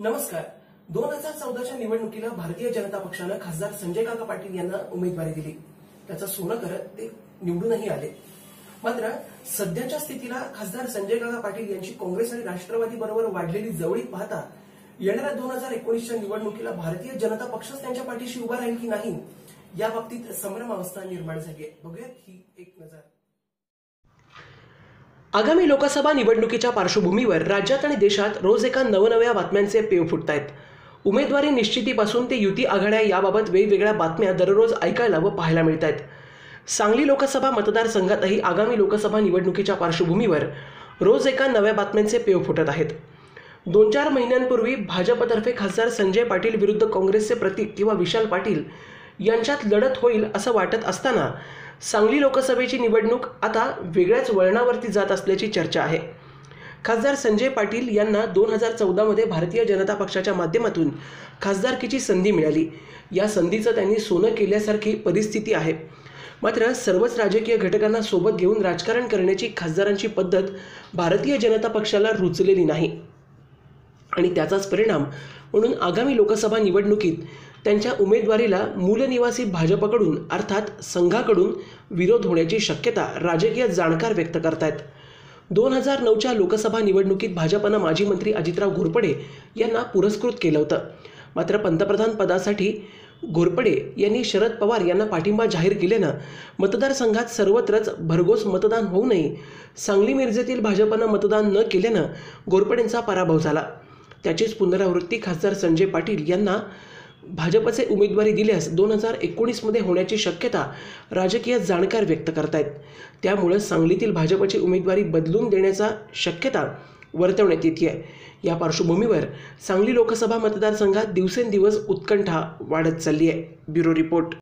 नमस्कार. दोन हजार चौदाच्या निवडणुकीला भारतीय जनता पक्षानं खासदार संजय काका पाटील यांना उमेदवारी दिली. त्याचं सोनं करत ते निवडूनही आले. मात्र सध्याच्या स्थितीला खासदार संजय काका पाटील यांची काँग्रेस आणि राष्ट्रवादी बरोबर वाढलेली जवळीक पाहता येणाऱ्या दोन हजार एकोणीसच्या निवडणुकीला भारतीय जनता पक्षच त्यांच्या पाठीशी उभा राहील की नाही या बाबतीत संभ्रमावस्था निर्माण झाली आहे. बघूयात ही एक नजर. आगामी लोकसभा निवडणुकीच्या पार्श्वभूमीवर राज्यात आणि देशात रोज एका नवनव्या बातम्यांचे पेव फुटत आहेत उमेदवारी निश्चितीपासून ते युती आघाड्या याबाबत वेगवेगळ्या बातम्या दररोज ऐकायला व पाहायला मिळत आहेत सांगली लोकसभा मतदारसंघातही आगामी लोकसभा निवडणुकीच्या पार्श्वभूमीवर रोज एका नव्या बातम्यांचे पेव फुटत आहेत. दोन चार महिन्यांपूर्वी भाजपतर्फे खासदार संजय पाटील विरुद्ध काँग्रेसचे प्रतीक किंवा विशाल पाटील यांच्यात लढत होईल असं वाटत असताना सांगली लोकसभेची निवडणूक आता वेगळ्याच वळणावरती जात असल्याची चर्चा आहे. खासदार संजय पाटील यांना दोन हजार चौदामध्ये भारतीय जनता पक्षाच्या माध्यमातून खासदारकीची संधी मिळाली. या संधीचं त्यांनी सोनं केल्यासारखी परिस्थिती आहे. मात्र सर्वच राजकीय घटकांना सोबत घेऊन राजकारण करण्याची खासदारांची पद्धत भारतीय जनता पक्षाला रुचलेली नाही. आणि त्याचाच परिणाम म्हणून आगामी लोकसभा निवडणुकीत त्यांच्या उमेदवारीला मूलनिवासी भाजपकडून अर्थात संघाकडून विरोध होण्याची शक्यता राजकीय जाणकार व्यक्त करतायत. दोन हजार नऊच्या लोकसभा निवडणुकीत भाजपनं माजी मंत्री अजितराव घोरपडे यांना पुरस्कृत केलं होतं. मात्र पंतप्रधान पदासाठी घोरपडे यांनी शरद पवार यांना पाठिंबा जाहीर केल्यानं मतदारसंघात सर्वत्रच भरघोस मतदान होऊ नये सांगली मिरजेतील भाजपनं मतदान न केल्यानं घोरपडेंचा पराभव झाला. त्याचीच पुनरावृत्ती खासदार संजय पाटील यांना भाजपचे उमेदवारी दिल्यास दोन हजार एकोणीसमध्ये होण्याची शक्यता राजकीय जाणकार व्यक्त करतायत. त्यामुळं सांगलीतील भाजपची उमेदवारी बदलून देण्याचा शक्यता वर्तवण्यात येते आहे. या पार्श्वभूमीवर सांगली लोकसभा मतदारसंघात दिवसेंदिवस उत्कंठा वाढत चालली आहे. Bureau report.